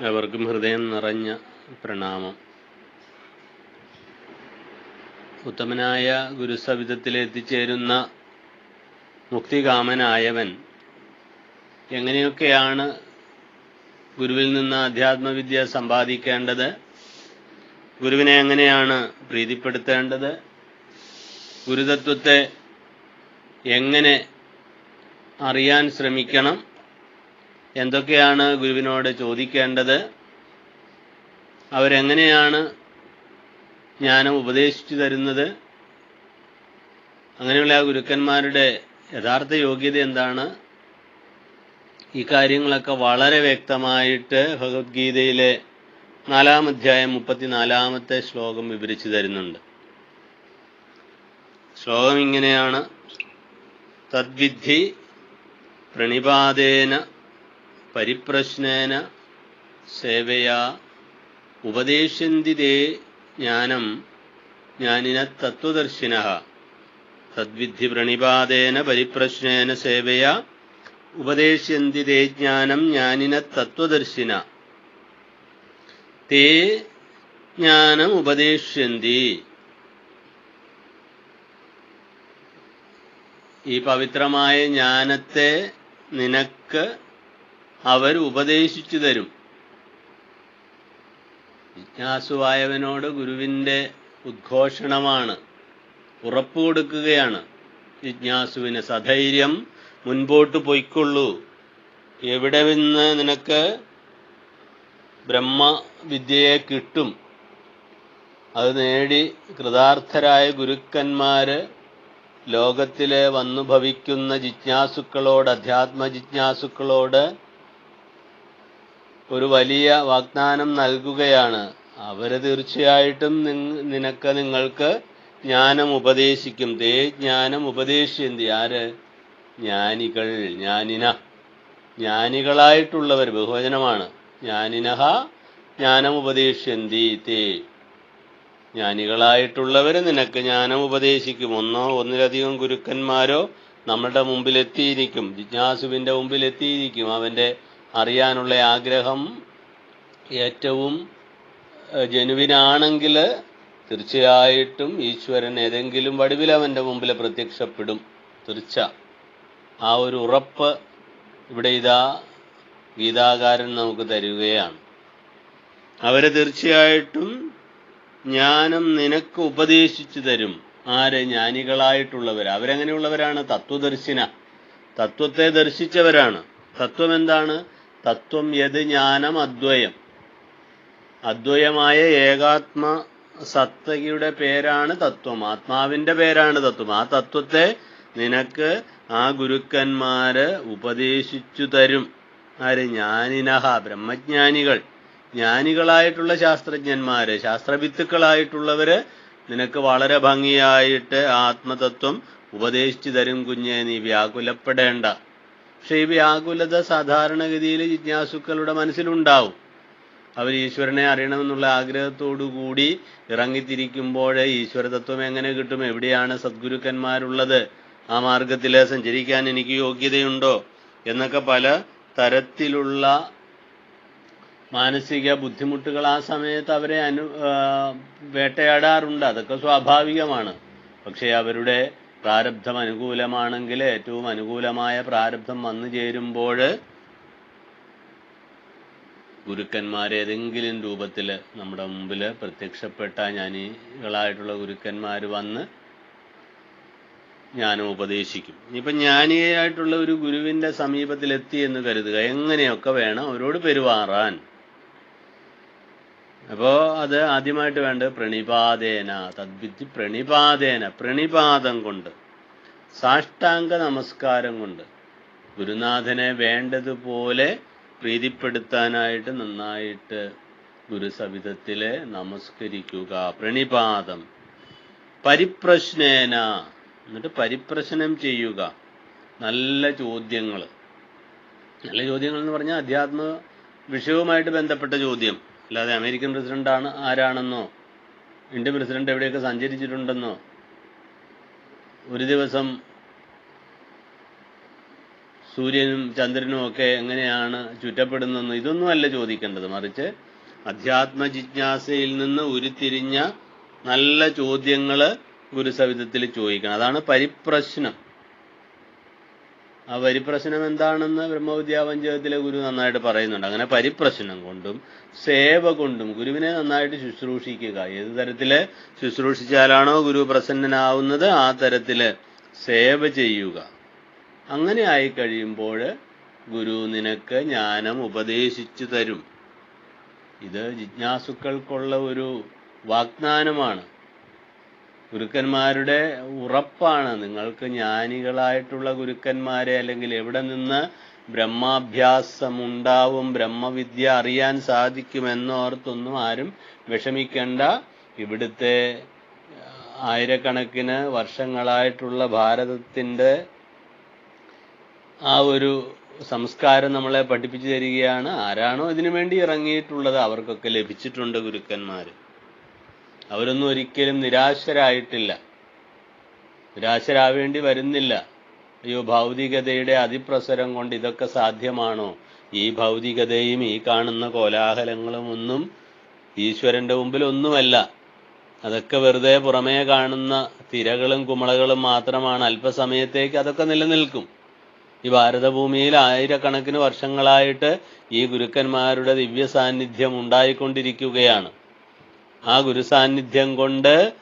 അവർക്കും ഹൃദയം നിറഞ്ഞ പ്രണാമം. ഉത്തമനായ ഗുരുസവിധത്തിൽ എത്തിച്ചേരുന്ന മുക്തികാമനായവൻ എങ്ങനെയൊക്കെയാണ് ഗുരുവിൽ നിന്ന് അധ്യാത്മവിദ്യ സമ്പാദിക്കേണ്ടത്? ഗുരുവിനെ എങ്ങനെയാണ് പ്രീതിപ്പെടുത്തേണ്ടത്? ഗുരുതത്വത്തെ എങ്ങനെ അറിയാൻ ശ്രമിക്കണം? എന്തൊക്കെയാണ് ഗുരുവിനോട് ചോദിക്കേണ്ടത്? അവരെങ്ങനെയാണ് ജ്ഞാനം ഉപദേശിച്ചു തരുന്നത്? അങ്ങനെയുള്ള ആ ഗുരുക്കന്മാരുടെ യഥാർത്ഥ യോഗ്യത എന്താണ്? ഈ കാര്യങ്ങളൊക്കെ വളരെ വ്യക്തമായിട്ട് ഭഗവത്ഗീതയിലെ നാലാം അധ്യായം മുപ്പത്തിനാലാമത്തെ ശ്ലോകം വിവരിച്ചു തരുന്നുണ്ട്. ശ്ലോകം ഇങ്ങനെയാണ്. തദ്വിധി പ്രണിപാതേന പരിപ്രശ്നേന സേവയാ ഉപദേശന്തി തേ ജ്ഞാനം ജ്ഞാനിന തത്വദർശിന. തദ്വിധി പ്രണിപാതേന പരിപ്രശ്നേന സേവയാ ഉപദേശന്തി തേ ജ്ഞാനം ജ്ഞാനിന തത്വദർശിന. തേ ജ്ഞാനം ഉപദേശ്യന്തി ഈ പവിത്രമായ ജ്ഞാനത്തെ നിനക്ക് അവർ ഉപദേശിച്ചു തരും. ജിജ്ഞാസുവായവനോട് ഗുരുവിന്റെ ഉദ്ഘോഷണമാണ്. ഉറപ്പു കൊടുക്കുകയാണ്. ജിജ്ഞാസുവിന് സധൈര്യം മുൻപോട്ട് പൊയ്ക്കൊള്ളൂ. എവിടെ നിന്ന് നിനക്ക് ബ്രഹ്മവിദ്യയെ കിട്ടും? അത് നേടി കൃതാർത്ഥരായ ഗുരുക്കന്മാർ ലോകത്തിലെ വന്നു ഭവിക്കുന്ന ജിജ്ഞാസുക്കളോട് അധ്യാത്മ ജിജ്ഞാസുക്കളോട് ഒരു വലിയ വാഗ്ദാനം നൽകുകയാണ്. അവർ തീർച്ചയായിട്ടും നിനക്ക് നിങ്ങൾക്ക് ജ്ഞാനം ഉപദേശിക്കും. തേ ജ്ഞാനം ഉപദേശിയന്തി ആര്? ജ്ഞാനികൾ ജ്ഞാനിന. ജ്ഞാനികളായിട്ടുള്ളവർ ബഹുവചനമാണ്. ജ്ഞാനിനഹ ജ്ഞാനം ഉപദേശിയന്തി തേ. ജ്ഞാനികളായിട്ടുള്ളവർ നിനക്ക് ജ്ഞാനം ഉപദേശിക്കും. ഒന്നോ ഒന്നിലധികം ഗുരുക്കന്മാരോ നമ്മളുടെ മുമ്പിലെത്തിയിരിക്കും. ജിജ്ഞാസുവിന്റെ മുമ്പിലെത്തിയിരിക്കും. അവന്റെ അറിയാനുള്ള ആഗ്രഹം ഏറ്റവും ജനുവിനാണെങ്കിൽ തീർച്ചയായിട്ടും ഈശ്വരൻ ഏതെങ്കിലും വടിവിൽ അവന്റെ മുമ്പിൽ പ്രത്യക്ഷപ്പെടും. തീർച്ച. ആ ഒരു ഉറപ്പ് ഇവിടെ ഇതാ ഗീതാകാരൻ നമുക്ക് തരികയാണ്. അവരെ തീർച്ചയായിട്ടും ജ്ഞാനം നിനക്ക് ഉപദേശിച്ചു തരും. ആര്? ജ്ഞാനികളായിട്ടുള്ളവർ അവരെങ്ങനെയുള്ളവരാണ്? തത്വദർശിന. തത്വത്തെ ദർശിച്ചവരാണ്. തത്വം എന്താണ്? തത്വം യത് ജ്ഞാനം അദ്വയം. അദ്വയമായ ഏകാത്മ സത്തയുടെ പേരാണ് തത്വം. ആത്മാവിന്റെ പേരാണ് തത്വം. ആ തത്വത്തെ നിനക്ക് ആ ഗുരുക്കന്മാര് ഉപദേശിച്ചു തരും. ആര്? ജ്ഞാനിനഹ ബ്രഹ്മജ്ഞാനികൾ. ജ്ഞാനികളായിട്ടുള്ള ശാസ്ത്രജ്ഞന്മാര് ശാസ്ത്രവിത്തുക്കളായിട്ടുള്ളവര് നിനക്ക് വളരെ ഭംഗിയായിട്ട് ആത്മതത്വം ഉപദേശിച്ചു തരും കുഞ്ഞെ. നീ വ്യാകുലപ്പെടേണ്ട. പക്ഷെ ഈ വ്യാകുലത സാധാരണഗതിയിൽ ജിജ്ഞാസുക്കളുടെ മനസ്സിലുണ്ടാവും. അവർ ഈശ്വരനെ അറിയണമെന്നുള്ള ആഗ്രഹത്തോടുകൂടി ഇറങ്ങിത്തിരിക്കുമ്പോഴേ ഈശ്വരതത്വം എങ്ങനെ കിട്ടും? എവിടെയാണ് സദ്ഗുരുക്കന്മാരുള്ളത്? ആ മാർഗത്തിൽ സഞ്ചരിക്കാൻ എനിക്ക് യോഗ്യതയുണ്ടോ? എന്നൊക്കെ പല തരത്തിലുള്ള മാനസിക ബുദ്ധിമുട്ടുകൾ ആ സമയത്ത് അവരെ അനു വേട്ടയാടാറുണ്ട്. അതൊക്കെ സ്വാഭാവികമാണ്. പക്ഷേ അവരുടെ പ്രാരബ്ധം അനുകൂലമാണെങ്കിൽ ഏറ്റവും അനുകൂലമായ പ്രാരബ്ധം വന്നു ചേരുമ്പോൾ ഗുരുക്കന്മാരേതെങ്കിലും രൂപത്തിൽ നമ്മുടെ മുമ്പിൽ പ്രത്യക്ഷപ്പെട്ട ജ്ഞാനികളായിട്ടുള്ള ഗുരുക്കന്മാർ വന്ന് ജ്ഞാനം ഉപദേശിക്കും. ഇപ്പം ജ്ഞാനിയായിട്ടുള്ള ഒരു ഗുരുവിന്റെ സമീപത്തിലെത്തി എന്ന് കരുതുക. എങ്ങനെയൊക്കെ വേണം അവരോട് പെരുമാറാൻ. അപ്പോൾ അത് ആദ്യമായിട്ട് വേണ്ടത് പ്രണിപാതേന തദ്വിധി പ്രണിപാതേന പ്രണിപാതം കൊണ്ട്. സാഷ്ടാംഗ നമസ്കാരം കൊണ്ട്. ഗുരുനാഥനെ വേണ്ടതുപോലെ പ്രീതിപ്പെടുത്താനായിട്ട് നന്നായിട്ട് ഗുരുസവിധത്തിൽ നമസ്കരിക്കുക. പ്രണിപാതം പരിപ്രശ്നേന. എന്നിട്ട് പരിപ്രശ്നം ചെയ്യുക. നല്ല ചോദ്യങ്ങൾ നല്ല ചോദ്യങ്ങൾ എന്ന് പറഞ്ഞാൽ അധ്യാത്മ വിഷയവുമായിട്ട് ബന്ധപ്പെട്ട ചോദ്യം. അല്ലാതെ അമേരിക്കൻ പ്രസിഡന്റാണ് ആരാണെന്നോ ഇന്ത്യൻ പ്രസിഡന്റ് എവിടെയൊക്കെ സഞ്ചരിച്ചിട്ടുണ്ടെന്നോ ഒരു ദിവസം സൂര്യനും ചന്ദ്രനും ഒക്കെ എങ്ങനെയാണ് ചുറ്റപ്പെടുന്നതെന്ന് ഇതൊന്നുമല്ല ചോദിക്കേണ്ടത്. മറിച്ച് അധ്യാത്മ ജിജ്ഞാസയിൽ നിന്ന് ഉരുത്തിരിഞ്ഞ നല്ല ചോദ്യങ്ങൾ ഗുരുസവിധത്തിൽ ചോദിക്കണം. അതാണ് പരിപ്രശ്നം. ആ പരിപ്രശ്നം എന്താണെന്ന് ബ്രഹ്മവിദ്യാപഞ്ചകത്തിലെ ഗുരു നന്നായിട്ട് പറയുന്നുണ്ട്. അങ്ങനെ പരിപ്രശ്നം കൊണ്ടും സേവ കൊണ്ടും ഗുരുവിനെ നന്നായിട്ട് ശുശ്രൂഷിക്കുക. ഏത് തരത്തിൽ ശുശ്രൂഷിച്ചാലാണോ ഗുരു പ്രസന്നനാവുന്നത് ആ തരത്തിൽ സേവ ചെയ്യുക. അങ്ങനെ ആയി കഴിയുമ്പോൾ ഗുരു നിനക്ക് ജ്ഞാനം ഉപദേശിച്ചു തരും. ഇത് ജിജ്ഞാസുക്കൾക്കുള്ള ഒരു വാഗ്ദാനമാണ്. ഗുരുക്കന്മാരുടെ ഉറപ്പാണ്. നിങ്ങൾക്ക് ജ്ഞാനികളായിട്ടുള്ള ഗുരുക്കന്മാരെ അല്ലെങ്കിൽ എവിടെ നിന്ന് ബ്രഹ്മാഭ്യാസമുണ്ടാവും ബ്രഹ്മവിദ്യ അറിയാൻ സാധിക്കുമെന്നോർത്തൊന്നും ആരും വിഷമിക്കേണ്ട. ഇവിടുത്തെ ആയിരക്കണക്കിന് വർഷങ്ങളായിട്ടുള്ള ഭാരതത്തിന്റെ ആ ഒരു സംസ്കാരം നമ്മളെ പഠിപ്പിച്ചു തരികയാണ്. ആരാണോ ഇതിനു വേണ്ടി ഇറങ്ങിയിട്ടുള്ളത്? അവർക്കൊക്കെ ലഭിച്ചിട്ടുണ്ട് ഗുരുക്കന്മാർ അവരൊന്നും ഒരിക്കലും നിരാശരായിട്ടില്ല. നിരാശരാവേണ്ടി വരുന്നില്ല. അയ്യോ ഭൗതികതയുടെ അതിപ്രസരം കൊണ്ട് ഇതൊക്കെ സാധ്യമാണോ? ഈ ഭൗതികതയും ഈ കാണുന്ന കോലാഹലങ്ങളും ഒന്നും ഈശ്വരന്റെ മുമ്പിൽ ഒന്നുമല്ല അതൊക്കെ വെറുതെ പുറമേ കാണുന്ന തിരകളും കുമളകളും മാത്രമാണ്. അല്പസമയത്തേക്ക് അതൊക്കെ നിലനിൽക്കും. ഈ ഭാരതഭൂമിയിൽ ആയിരക്കണക്കിന് വർഷങ്ങളായിട്ട് ഈ ഗുരുക്കന്മാരുടെ ദിവ്യ സാന്നിധ്യം ഉണ്ടായിക്കൊണ്ടിരിക്കുകയാണ്. ആ ഗുരുസാന്നിധ്യം കൊണ്ട്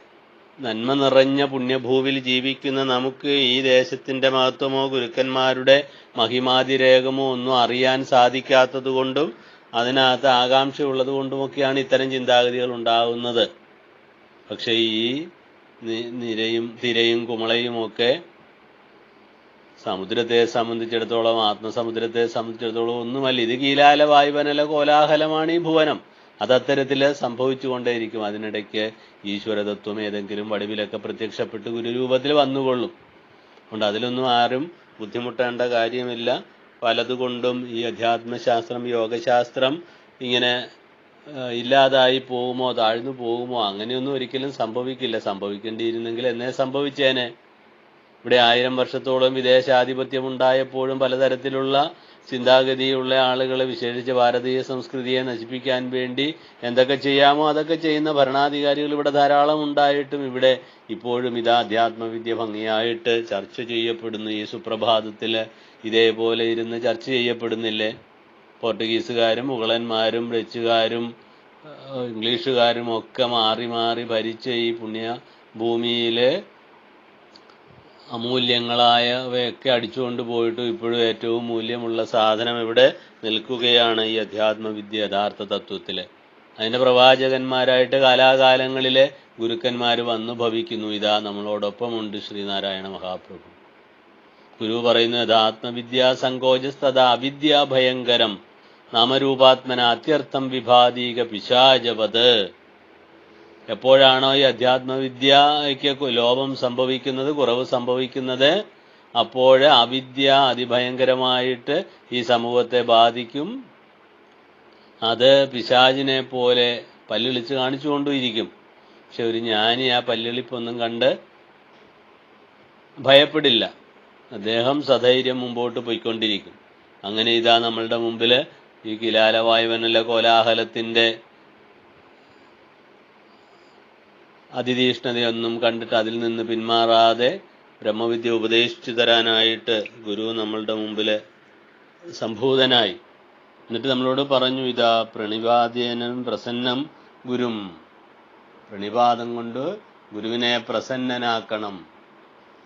നന്മ നിറഞ്ഞ പുണ്യഭൂവിൽ ജീവിക്കുന്ന നമുക്ക് ഈ ദേശത്തിന്റെ മഹത്വമോ ഗുരുക്കന്മാരുടെ മഹിമാതിരേഖമോ ഒന്നും അറിയാൻ സാധിക്കാത്തത് കൊണ്ടും അതിനകത്ത് ആകാംക്ഷയുള്ളത് കൊണ്ടുമൊക്കെയാണ് ഇത്തരം ചിന്താഗതികൾ ഉണ്ടാകുന്നത്. പക്ഷേ ഈ നിരയും തിരയും കുമളയും ഒക്കെ സമുദ്രത്തെ സംബന്ധിച്ചിടത്തോളം ആത്മസമുദ്രത്തെ സംബന്ധിച്ചിടത്തോളം ഒന്നുമല്ല. ഇത് കീലാല വായുവനല കോലാഹലമാണ് ഈ ഭുവനം. അത് അത്തരത്തിൽ സംഭവിച്ചുകൊണ്ടേയിരിക്കും. അതിനിടയ്ക്ക് ഈശ്വരതത്വം ഏതെങ്കിലും വടിവിലൊക്കെ പ്രത്യക്ഷപ്പെട്ട് ഗുരുരൂപത്തിൽ വന്നുകൊള്ളും. അതുകൊണ്ട് അതിലൊന്നും ആരും ബുദ്ധിമുട്ടേണ്ട കാര്യമില്ല. പലതുകൊണ്ടും ഈ അധ്യാത്മശാസ്ത്രം യോഗശാസ്ത്രം ഇങ്ങനെ ഇല്ലാതായി പോകുമോ താഴ്ന്നു പോകുമോ അങ്ങനെയൊന്നും ഒരിക്കലും സംഭവിക്കില്ല. സംഭവിക്കേണ്ടിയിരുന്നെങ്കിൽ എന്നേ സംഭവിച്ചേനെ. ഇവിടെ ആയിരം വർഷത്തോളം വിദേശാധിപത്യം ഉണ്ടായപ്പോഴും പലതരത്തിലുള്ള ചിന്താഗതിയുള്ള ആളുകളെ വിശേഷിച്ച് ഭാരതീയ സംസ്കൃതിയെ നശിപ്പിക്കാൻ വേണ്ടി എന്തൊക്കെ ചെയ്യാമോ അതൊക്കെ ചെയ്യുന്ന ഭരണാധികാരികൾ ഇവിടെ ധാരാളം ഉണ്ടായിട്ടും ഇവിടെ ഇപ്പോഴും ഇത് ആധ്യാത്മവിദ്യ ഭംഗിയായിട്ട് ചർച്ച ചെയ്യപ്പെടുന്നു. ഈ സുപ്രഭാതത്തിൽ ഇതേപോലെ ഇരുന്ന് ചർച്ച ചെയ്യപ്പെടുന്നില്ലേ? പോർട്ടുഗീസുകാരും മുഗളന്മാരും ഡച്ചുകാരും ഇംഗ്ലീഷുകാരും ഒക്കെ മാറി മാറി ഭരിച്ച ഈ പുണ്യ ഭൂമിയിലെ അമൂല്യങ്ങളായവയൊക്കെ അടിച്ചുകൊണ്ട് പോയിട്ടും ഇപ്പോഴും ഏറ്റവും മൂല്യമുള്ള സാധനം ഇവിടെ നിൽക്കുകയാണ് ഈ അധ്യാത്മവിദ്യ യഥാർത്ഥ തത്വത്തിൽ അതിന്റെ പ്രവാചകന്മാരായിട്ട് കാലാകാലങ്ങളിലെ ഗുരുക്കന്മാർ വന്നു ഭവിക്കുന്നു. ഇതാ നമ്മളോടൊപ്പമുണ്ട് ശ്രീനാരായണ മഹാപ്രഭു. ഗുരു പറയുന്നു യഥാത്മവിദ്യാ അവിദ്യ ഭയങ്കരം നാമരൂപാത്മന അത്യർത്ഥം വിഭാതീക പിശാചവത് എപ്പോഴാണോ ഈ അധ്യാത്മവിദ്യയ്ക്ക് ലോപം സംഭവിക്കുന്നത് കുറവ് സംഭവിക്കുന്നത് അപ്പോൾ അവിദ്യ അതിഭയങ്കരമായിട്ട് ഈ സമൂഹത്തെ ബാധിക്കും. അത് പിശാചിനെ പോലെ പല്ലിളിച്ച് കാണിച്ചുകൊണ്ടിരിക്കും പക്ഷെ ഒരു ജ്ഞാനി ആ പല്ലിളിപ്പൊന്നും കണ്ട് ഭയപ്പെടില്ല. അദ്ദേഹം സധൈര്യം മുമ്പോട്ട് പോയിക്കൊണ്ടിരിക്കും. അങ്ങനെ ഇതാ നമ്മളുടെ മുമ്പിൽ ഈ കിലാലവായുവനല്ല കോലാഹലത്തിന്റെ അതിതീഷ്ണതയൊന്നും കണ്ടിട്ട് അതിൽ നിന്ന് പിന്മാറാതെ ബ്രഹ്മവിദ്യ ഉപദേശിച്ചു തരാനായിട്ട് ഗുരു നമ്മളുടെ മുമ്പിൽ സംഭൂതനായി. എന്നിട്ട് നമ്മളോട് പറഞ്ഞു ഇതാ പ്രണിപാദ്യനം പ്രസന്നം ഗുരും. പ്രണിപാതം കൊണ്ട് ഗുരുവിനെ പ്രസന്നനാക്കണം.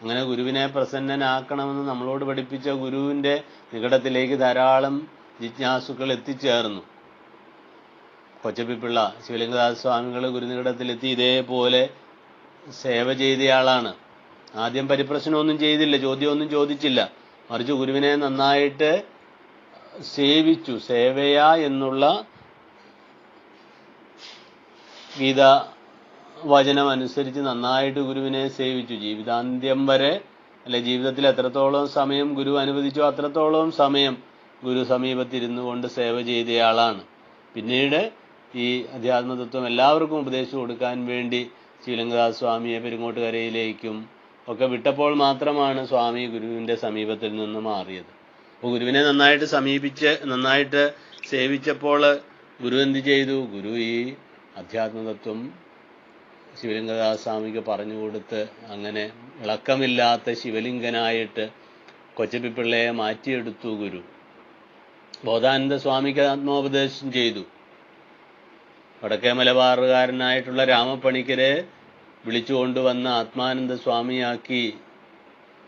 അങ്ങനെ ഗുരുവിനെ പ്രസന്നനാക്കണമെന്ന് നമ്മളോട് പഠിപ്പിച്ച ഗുരുവിന്റെ നികടത്തിലേക്ക് ധാരാളം ജിജ്ഞാസുക്കൾ എത്തിച്ചേർന്നു. കൊച്ചപ്പിപ്പിള്ള ശിവലിംഗദാസ് സ്വാമികൾ ഗുരുനികടത്തിലെത്തി ഇതേപോലെ സേവ ചെയ്തയാളാണ്. ആദ്യം പരിപ്രശ്നമൊന്നും ചെയ്തില്ല ചോദ്യമൊന്നും ചോദിച്ചില്ല. മറിച്ച് ഗുരുവിനെ നന്നായിട്ട് സേവിച്ചു. സേവയ എന്നുള്ള ഗീത വചനം അനുസരിച്ച് നന്നായിട്ട് ഗുരുവിനെ സേവിച്ചു. ജീവിതാന്ത്യം വരെ അല്ലെ ജീവിതത്തിൽ എത്രത്തോളം സമയം ഗുരു അനുവദിച്ചോ അത്രത്തോളം സമയം ഗുരു സമീപത്തിരുന്നു കൊണ്ട് സേവ ചെയ്തയാളാണ്. പിന്നീട് ഈ അധ്യാത്മതത്വം എല്ലാവർക്കും ഉപദേശിച്ചു കൊടുക്കാൻ വേണ്ടി ശ്രീലങ്കദാസ് സ്വാമിയെ പെരുങ്ങോട്ടുകരയിലേക്കും ഒക്കെ വിട്ടപ്പോൾ മാത്രമാണ് സ്വാമി ഗുരുവിന്റെ സമീപത്തിൽ നിന്ന് മാറിയത്. അപ്പോൾ ഗുരുവിനെ നന്നായിട്ട് സമീപിച്ച് നന്നായിട്ട് സേവിച്ചപ്പോൾ ഗുരു എന്ത് ചെയ്തു? ഗുരു ഈ അധ്യാത്മതത്വം ശിവലിംഗദാസ്വാമിക്ക് പറഞ്ഞു കൊടുത്ത് അങ്ങനെ ഇളക്കമില്ലാത്ത ശിവലിംഗനായിട്ട് കൊച്ചപ്പിപ്പിള്ളയെ മാറ്റിയെടുത്തു ഗുരു. ബോധാനന്ദ സ്വാമിക്ക് ആത്മോപദേശം ചെയ്തു. വടക്കേ മലബാറുകാരനായിട്ടുള്ള രാമപ്പണിക്കരെ വിളിച്ചുകൊണ്ടുവന്ന് ആത്മാനന്ദ സ്വാമിയാക്കി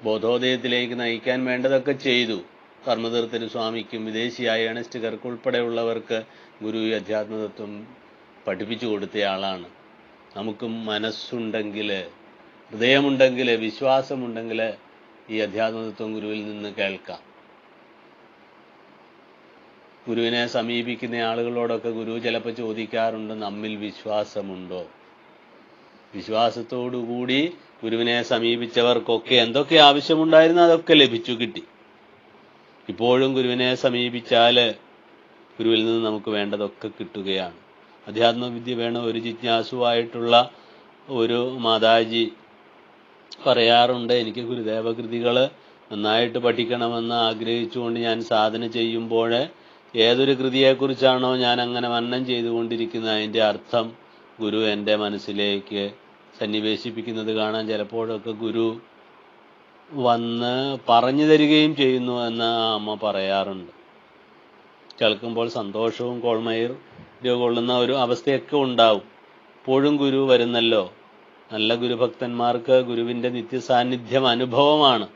ബോധോദയത്തിലേക്ക് നയിക്കാൻ വേണ്ടതൊക്കെ ചെയ്തു. കർമ്മതീർത്ഥന് സ്വാമിക്കും വിദേശിയായ ഏണസ്റ്റുകാർക്ക് ഉൾപ്പെടെയുള്ളവർക്ക് ഗുരു അധ്യാത്മതത്വം പഠിപ്പിച്ചു കൊടുത്തയാളാണ് നമുക്കും മനസ്സുണ്ടെങ്കിൽ ഹൃദയമുണ്ടെങ്കിൽ വിശ്വാസമുണ്ടെങ്കിൽ ഈ അധ്യാത്മതത്വം ഗുരുവിൽ നിന്ന് കേൾക്കാം. ഗുരുവിനെ സമീപിക്കുന്ന ആളുകളോടൊക്കെ ഗുരു ചിലപ്പോൾ ചോദിക്കാറുണ്ട് നമ്മിൽ വിശ്വാസമുണ്ടോ? വിശ്വാസത്തോടുകൂടി ഗുരുവിനെ സമീപിച്ചവർക്കൊക്കെ എന്തൊക്കെ ആവശ്യമുണ്ടായിരുന്നു അതൊക്കെ ലഭിച്ചു കിട്ടി. ഇപ്പോഴും ഗുരുവിനെ സമീപിച്ചാൽ ഗുരുവിൽ നിന്ന് നമുക്ക് വേണ്ടതൊക്കെ കിട്ടുകയാണ്. അധ്യാത്മവിദ്യ വേണം ഒരു ജിജ്ഞാസുവായിട്ടുള്ള ഒരു മാതാജി പറയാറുണ്ട് എനിക്ക് ഗുരുദേവകൃതികൾ നന്നായിട്ട് പഠിക്കണമെന്ന് ആഗ്രഹിച്ചുകൊണ്ട് ഞാൻ സാധന ചെയ്യുമ്പോൾ ഏതൊരു കൃതിയെക്കുറിച്ചാണോ ഞാൻ അങ്ങനെ മരണം ചെയ്തുകൊണ്ടിരിക്കുന്നത് അതിന്റെ അർത്ഥം ഗുരു എന്റെ മനസ്സിലേക്ക് സന്നിവേശിപ്പിക്കുന്നത് കാണാൻ ചിലപ്പോഴൊക്കെ ഗുരു വന്ന് പറഞ്ഞു തരികയും ചെയ്യുന്നു എന്ന് അമ്മ പറയാറുണ്ട്. കേൾക്കുമ്പോൾ സന്തോഷവും കോൾമയിർ കൊള്ളുന്ന ഒരു അവസ്ഥയൊക്കെ ഉണ്ടാവും. ഇപ്പോഴും ഗുരു വരുന്നല്ലോ. നല്ല ഗുരുഭക്തന്മാർക്ക് ഗുരുവിന്റെ നിത്യസാന്നിധ്യം അനുഭവമാണ്.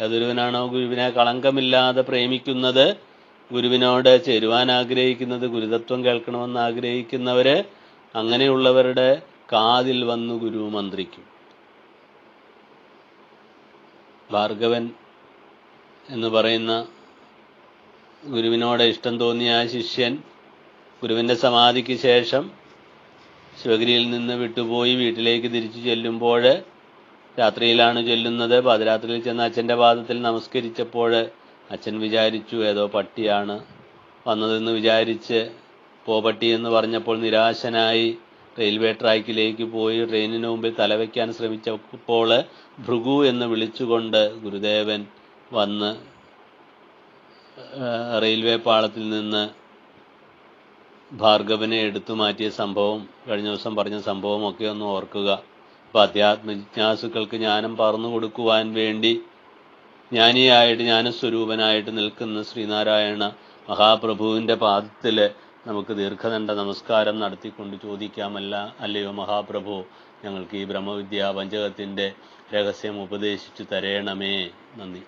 ഏതൊരുവനാണോ ഗുരുവിനെ കളങ്കമില്ലാതെ പ്രേമിക്കുന്നത്? ഗുരുവിനോട് ചേരുവാൻ ആഗ്രഹിക്കുന്നത് ഗുരുതത്വം കേൾക്കണമെന്ന് ആഗ്രഹിക്കുന്നവര് അങ്ങനെയുള്ളവരുടെ കാതിൽ വന്നു ഗുരു മന്ത്രിക്കും. ഭാർഗവൻ എന്ന് പറയുന്ന ഗുരുവിനോട് ഇഷ്ടം തോന്നിയ ആ ശിഷ്യൻ ഗുരുവിന്റെ സമാധിക്ക് ശേഷം ശിവഗിരിയിൽ നിന്ന് വിട്ടുപോയി വീട്ടിലേക്ക് തിരിച്ചു ചെല്ലുമ്പോൾ രാത്രിയിലാണ് ചെല്ലുന്നത്. പാതിരാത്രിയിൽ ചെന്ന് അച്ഛന്റെ പാദത്തിൽ നമസ്കരിച്ചപ്പോൾ അച്ഛൻ വിചാരിച്ചു ഏതോ പട്ടിയാണ് വന്നതെന്ന് വിചാരിച്ച് പോ പട്ടി എന്ന് പറഞ്ഞപ്പോൾ നിരാശനായി റെയിൽവേ ട്രാക്കിലേക്ക് പോയി ട്രെയിനിന് മുമ്പിൽ തലവെക്കാൻ ശ്രമിച്ചപ്പോൾ ഭൃഗു എന്ന് വിളിച്ചുകൊണ്ട് ഗുരുദേവൻ വന്ന് റെയിൽവേ പാളത്തിൽ നിന്ന് ഭാർഗവനെ എടുത്തു മാറ്റിയ സംഭവം കഴിഞ്ഞ ദിവസം പറഞ്ഞ സംഭവമൊക്കെ ഒന്ന് ഓർക്കുക. അപ്പോൾ അധ്യാത്മ ജിജ്ഞാസുക്കൾക്ക് ജ്ഞാനം പറന്നു കൊടുക്കുവാൻ വേണ്ടി ജ്ഞാനിയായിട്ട് ജ്ഞാനസ്വരൂപനായിട്ട് നിൽക്കുന്ന ശ്രീനാരായണ മഹാപ്രഭുവിന്റെ പാദത്തിൽ നമുക്ക് ദീർഘദണ്ഡ നമസ്കാരം നടത്തിക്കൊണ്ട് ചോദിക്കാമല്ല അല്ലയോ മഹാപ്രഭു ഞങ്ങൾക്ക് ഈ ബ്രഹ്മവിദ്യ പഞ്ചകത്തിന്റെ രഹസ്യം ഉപദേശിച്ചു തരേണമേ? നന്ദി.